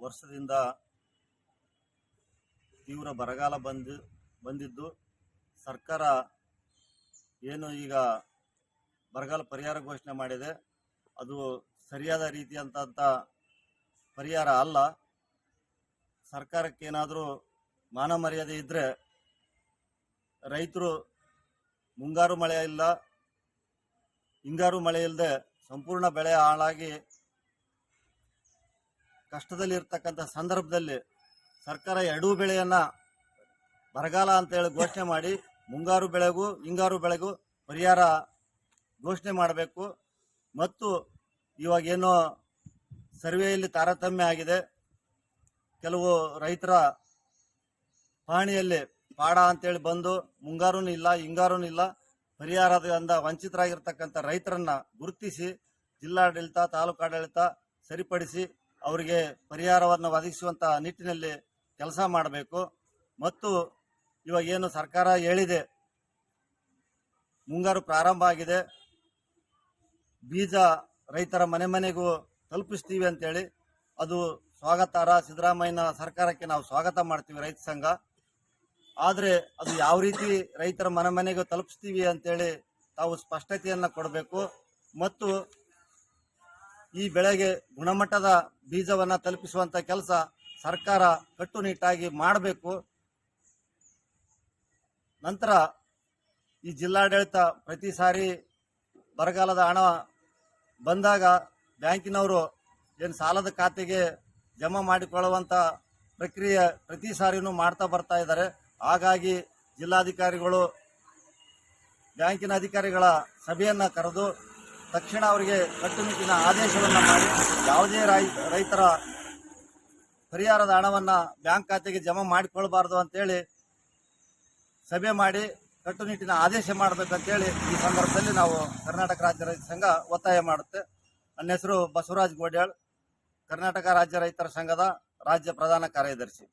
ವರ್ಷದಿಂದ ತೀವ್ರ ಬರಗಾಲ ಬಂದು, ಬಂದಿದ್ದು. ಸರ್ಕಾರ ಏನು ಈಗ ಬರಗಾಲ ಪರಿಹಾರ ಘೋಷಣೆ ಮಾಡಿದೆ. ಅದು ಸರಿಯಾದ ರೀತಿಯಂತಹ ಪರಿಹಾರ ಅಲ್ಲ. ಸರ್ಕಾರಕ್ಕೇನಾದರೂ ಮಾನ ಮರ್ಯಾದೆ ಇದ್ದರೆ ರೈತರು ಮುಂಗಾರು ಮಳೆ ಇಲ್ಲ, ಹಿಂಗಾರು ಮಳೆ ಇಲ್ಲದೆ ಸಂಪೂರ್ಣ ಬೆಳೆ ಹಾಳಾಗಿ ಕಷ್ಟದಲ್ಲಿರ್ತಕ್ಕಂಥ ಸಂದರ್ಭದಲ್ಲಿ ಸರ್ಕಾರ ಎರಡೂ ಬೆಳೆಯನ್ನ ಬರಗಾಲ ಅಂತೇಳಿ ಘೋಷಣೆ ಮಾಡಿ ಮುಂಗಾರು ಬೆಳೆಗೂ ಹಿಂಗಾರು ಬೆಳೆಗೂ ಪರಿಹಾರ ಘೋಷಣೆ ಮಾಡಬೇಕು. ಮತ್ತು ಇವಾಗೇನೋ ಸರ್ವೆಯಲ್ಲಿ ತಾರತಮ್ಯ ಆಗಿದೆ. ಕೆಲವು ರೈತರ ಪಹಣಿಯಲ್ಲಿ ಪಾಡ ಅಂತೇಳಿ ಬಂದು ಮುಂಗಾರೂ ಇಲ್ಲ ಹಿಂಗಾರೂ ಇಲ್ಲ, ಪರಿಹಾರದಿಂದ ವಂಚಿತರಾಗಿರ್ತಕ್ಕಂಥ ರೈತರನ್ನ ಗುರುತಿಸಿ ಜಿಲ್ಲಾಡಳಿತ, ತಾಲೂಕಾಡಳಿತ ಸರಿಪಡಿಸಿ ಅವರಿಗೆ ಪರಿಹಾರವನ್ನು ಒದಗಿಸುವಂಥ ನಿಟ್ಟಿನಲ್ಲಿ ಕೆಲಸ ಮಾಡಬೇಕು. ಮತ್ತು ಇವಾಗ ಏನು ಸರ್ಕಾರ ಹೇಳಿದೆ, ಮುಂಗಾರು ಪ್ರಾರಂಭ ಆಗಿದೆ, ಬೀಜ ರೈತರ ಮನೆ ಮನೆಗೂ ತಲುಪಿಸ್ತೀವಿ ಅಂತೇಳಿ ಅದು ಸ್ವಾಗತಾರ ಸಿದ್ದರಾಮಯ್ಯನ ಸರ್ಕಾರಕ್ಕೆ ನಾವು ಸ್ವಾಗತ ಮಾಡ್ತೀವಿ ರೈತ ಸಂಘ. ಆದರೆ ಅದು ಯಾವ ರೀತಿ ರೈತರ ಮನೆ ಮನೆಗೂ ತಲುಪಿಸ್ತೀವಿ ಅಂತೇಳಿ ತಾವು ಸ್ಪಷ್ಟತೆಯನ್ನು ಕೊಡಬೇಕು. ಮತ್ತು ಈ ಬೆಳೆಗೆ ಗುಣಮಟ್ಟದ ಬೀಜವನ್ನು ತಲುಪಿಸುವಂಥ ಕೆಲಸ ಸರ್ಕಾರ ಕಟ್ಟುನಿಟ್ಟಾಗಿ ಮಾಡಬೇಕು. ನಂತರ ಈ ಜಿಲ್ಲಾಡಳಿತ ಪ್ರತಿ ಸಾರಿ ಬರಗಾಲದ ಹಣ ಬಂದಾಗ ಬ್ಯಾಂಕಿನವರು ಏನು ಸಾಲದ ಖಾತೆಗೆ ಜಮಾ ಮಾಡಿಕೊಳ್ಳುವಂಥ ಪ್ರಕ್ರಿಯೆ ಪ್ರತಿ ಸಾರಿನೂ ಮಾಡ್ತಾ ಬರ್ತಾ ಇದ್ದಾರೆ. ಹಾಗಾಗಿ ಜಿಲ್ಲಾಧಿಕಾರಿಗಳು ಬ್ಯಾಂಕಿನ ಅಧಿಕಾರಿಗಳ ಸಭೆಯನ್ನ ಕರೆದು ತಕ್ಷಣ ಅವರಿಗೆ ಕಟ್ಟುನಿಟ್ಟಿನ ಆದೇಶವನ್ನು ಮಾಡಿ ಯಾವುದೇ ರೈತರ ಪರಿಹಾರದ ಹಣವನ್ನು ಬ್ಯಾಂಕ್ ಖಾತೆಗೆ ಜಮಾ ಮಾಡಿಕೊಳ್ಬಾರ್ದು ಅಂತೇಳಿ ಸಭೆ ಮಾಡಿ ಕಟ್ಟುನಿಟ್ಟಿನ ಆದೇಶ ಮಾಡಬೇಕಂತೇಳಿ ಈ ಸಂದರ್ಭದಲ್ಲಿ ನಾವು ಕರ್ನಾಟಕ ರಾಜ್ಯ ರೈತ ಸಂಘ ಒತ್ತಾಯ ಮಾಡುತ್ತೆ. ನನ್ನ ಹೆಸರು ಬಸವರಾಜ್ ಗೋಡ್ಯಾಳ್. ಕರ್ನಾಟಕ ರಾಜ್ಯ ರೈತರ ಸಂಘದ ರಾಜ್ಯ ಪ್ರಧಾನ ಕಾರ್ಯದರ್ಶಿ.